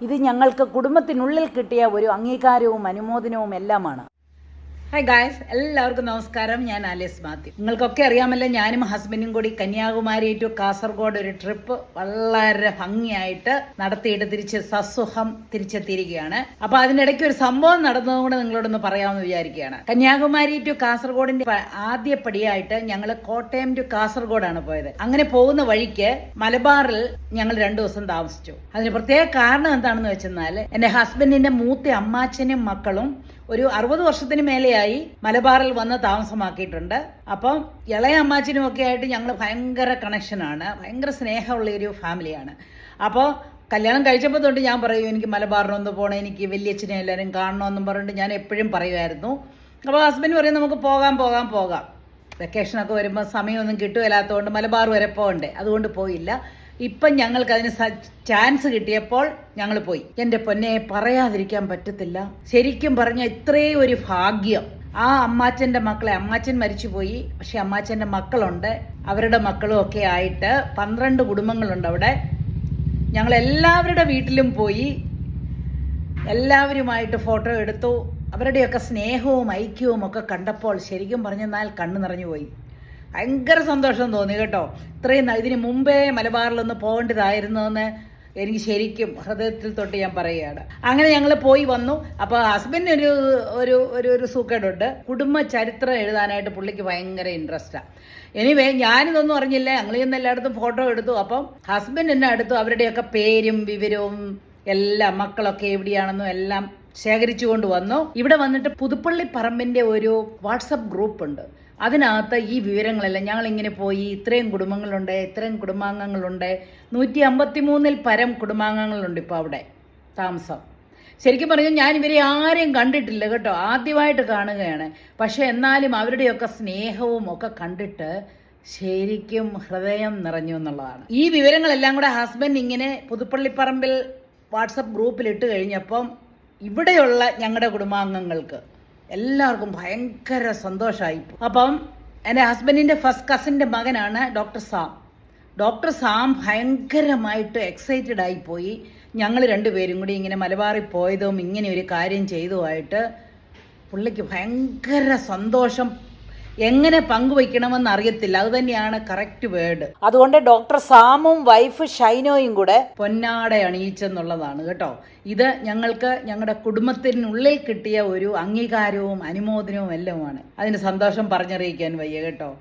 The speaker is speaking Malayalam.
ഇത് ഞങ്ങൾക്ക് കുടുംബത്തിനുള്ളിൽ കിട്ടിയ ഒരു അംഗീകാരവും അനുമോദനവും എല്ലാമാണ്. ഹായ് ഗായ്സ് എല്ലാവർക്കും നമസ്കാരം. ഞാൻ ആലിസ് മാത്യു. നിങ്ങൾക്കൊക്കെ അറിയാമല്ലോ ഞാനും ഹസ്ബൻഡും കൂടി കന്യാകുമാരി ടു കാസർഗോഡ് ഒരു ട്രിപ്പ് വളരെ ഭംഗിയായിട്ട് നടത്തിയിട്ട് തിരിച്ച് സസുഖം തിരിച്ചെത്തിയിരിക്കുകയാണ്. അപ്പൊ അതിനിടയ്ക്ക് ഒരു സംഭവം നടന്നതും കൂടെ നിങ്ങളോടൊന്ന് പറയാമെന്ന് വിചാരിക്കുകയാണ്. കന്യാകുമാരി ടു കാസർഗോഡിന്റെ ആദ്യ പടിയായിട്ട് ഞങ്ങൾ കോട്ടയം ടു കാസർഗോഡാണ് പോയത്. അങ്ങനെ പോകുന്ന വഴിക്ക് മലബാറിൽ ഞങ്ങൾ രണ്ടു ദിവസം താമസിച്ചു. അതിന് പ്രത്യേക കാരണം എന്താണെന്ന് വെച്ചെന്നാൽ എന്റെ ഹസ്ബൻഡിന്റെ മൂത്ത അമ്മാച്ചനും മക്കളും ഒരു അറുപത് വർഷത്തിന് മേലെയായി മലബാറിൽ വന്ന് താമസമാക്കിയിട്ടുണ്ട്. അപ്പം ഇളയ അമ്മാച്ചനും ഒക്കെ ആയിട്ട് ഞങ്ങൾ ഭയങ്കര കണക്ഷനാണ് ഭയങ്കര സ്നേഹമുള്ള ഒരു ഫാമിലിയാണ് അപ്പോൾ കല്യാണം കഴിച്ചപ്പോൾ തൊട്ട് ഞാൻ പറയും എനിക്ക് മലബാറിനൊന്ന് പോകണം എനിക്ക് വലിയച്ഛനെ എല്ലാവരും കാണണമെന്നും പറഞ്ഞിട്ട് ഞാൻ എപ്പോഴും പറയുമായിരുന്നു. അപ്പോൾ ഹസ്ബൻഡ് പറയും നമുക്ക് പോകാം പോകാം പോകാം. വെക്കേഷനൊക്കെ വരുമ്പോൾ സമയമൊന്നും കിട്ടുകയില്ലാത്തതുകൊണ്ട് മലബാർ വരെ പോകണ്ടേ. അതുകൊണ്ട് പോയില്ല. ഇപ്പം ഞങ്ങൾക്ക് അതിന് ചാൻസ് കിട്ടിയപ്പോൾ ഞങ്ങൾ പോയി. എന്റെ പൊന്നെ പറയാതിരിക്കാൻ പറ്റത്തില്ല. ശരിക്കും പറഞ്ഞ ഇത്രയും ഒരു ഭാഗ്യം. ആ അമ്മാച്ചന്റെ മക്കളെ അമ്മാച്ചൻ മരിച്ചുപോയി. പക്ഷെ അമ്മാച്ചന്റെ മക്കളുണ്ട്. അവരുടെ മക്കളും ഒക്കെ ആയിട്ട് പന്ത്രണ്ട് കുടുംബങ്ങളുണ്ട് അവിടെ. ഞങ്ങൾ എല്ലാവരുടെ വീട്ടിലും പോയി. എല്ലാവരുമായിട്ട് ഫോട്ടോ എടുത്തു. അവരുടെയൊക്കെ സ്നേഹവും ഐക്യവും ഒക്കെ കണ്ടപ്പോൾ ശരിക്കും പറഞ്ഞെന്നാൽ കണ്ണു നിറഞ്ഞു പോയി ഭയങ്കര സന്തോഷം തോന്നി കേട്ടോ. ഇത്രയും ഇതിന് മുമ്പേ മലബാറിലൊന്ന് പോകേണ്ടതായിരുന്നെന്ന് എനിക്ക് ശരിക്കും ഹൃദയത്തിൽ തൊട്ട് ഞാൻ പറയുകയാണ്. അങ്ങനെ ഞങ്ങൾ പോയി വന്നു. അപ്പോൾ ഹസ്ബൻഡിന് ഒരു ഒരു ഒരു സൂക്കേടുണ്ട് കുടുംബ ചരിത്രം എഴുതാനായിട്ട് പുള്ളിക്ക് ഭയങ്കര ഇൻട്രസ്റ്റാണ് എനിവേ ഞാനിതൊന്നും അറിഞ്ഞില്ല. ഞങ്ങൾ ചെന്ന് എല്ലായിടത്തും ഫോട്ടോ എടുത്തു. അപ്പം ഹസ്ബൻഡ് എന്നെ അടുത്തു. അവരുടെയൊക്കെ പേരും വിവരവും എല്ലാം മക്കളൊക്കെ എവിടെയാണെന്നും എല്ലാം ശേഖരിച്ചുകൊണ്ട് വന്നു. ഇവിടെ വന്നിട്ട് പുതുപ്പള്ളി പറമ്പിന്റെ ഒരു വാട്സപ്പ് ഗ്രൂപ്പ് ഉണ്ട് അതിനകത്ത് ഈ വിവരങ്ങളെല്ലാം ഞങ്ങളിങ്ങനെ പോയി ഇത്രയും കുടുംബങ്ങളുണ്ട് ഇത്രയും കുടുംബാംഗങ്ങളുണ്ട്. നൂറ്റി അമ്പത്തി മൂന്നിൽ പരം കുടുംബാംഗങ്ങളുണ്ട് ഇപ്പോൾ അവിടെ താമസം. ശരിക്കും പറഞ്ഞാൽ ഞാൻ ഇവരെ ആരെയും കണ്ടിട്ടില്ല കേട്ടോ. ആദ്യമായിട്ട് കാണുകയാണ്. പക്ഷെ എന്നാലും അവരുടെയൊക്കെ സ്നേഹവും ഒക്കെ കണ്ടിട്ട് ശരിക്കും ഹൃദയം നിറഞ്ഞു എന്നുള്ളതാണ്. ഈ വിവരങ്ങളെല്ലാം കൂടെ ഹസ്ബൻഡ് ഇങ്ങനെ പുതുപ്പള്ളിപ്പറമ്പിൽ വാട്സപ്പ് ഗ്രൂപ്പിൽ ഇട്ട് കഴിഞ്ഞപ്പം ഇവിടെയുള്ള ഞങ്ങളുടെ കുടുംബാംഗങ്ങൾക്ക് എല്ലാവർക്കും ഭയങ്കര സന്തോഷമായി അപ്പം എന്റെ ഹസ്ബൻഡിന്റെ ഫസ്റ്റ് കസിന്റെ മകനാണ് ഡോക്ടർ സാം. ഡോക്ടർ സാം ഭയങ്കരമായിട്ട് എക്സൈറ്റഡ് ആയിപ്പോയി ഞങ്ങൾ രണ്ടുപേരും കൂടി ഇങ്ങനെ മലബാറിൽ പോയതും ഇങ്ങനെ ഒരു കാര്യം ചെയ്തതുമായിട്ട് പുള്ളിക്ക് ഭയങ്കര സന്തോഷം. എങ്ങനെ പങ്കുവയ്ക്കണമെന്ന് അറിയത്തില്ല. അത് തന്നെയാണ് കറക്റ്റ് വേർഡ് അതുകൊണ്ട് ഡോക്ടർ സാമും വൈഫ് ഷൈനോയും കൂടെ പൊന്നാട അണിയിച്ചെന്നുള്ളതാണ് കേട്ടോ. ഇത് ഞങ്ങൾക്ക് ഞങ്ങളുടെ കുടുംബത്തിനുള്ളിൽ കിട്ടിയ ഒരു അംഗീകാരവും അനുമോദനവും എല്ലാമാണ്. അതിന് സന്തോഷം പറഞ്ഞറിയിക്കാൻ വയ്യ കേട്ടോ.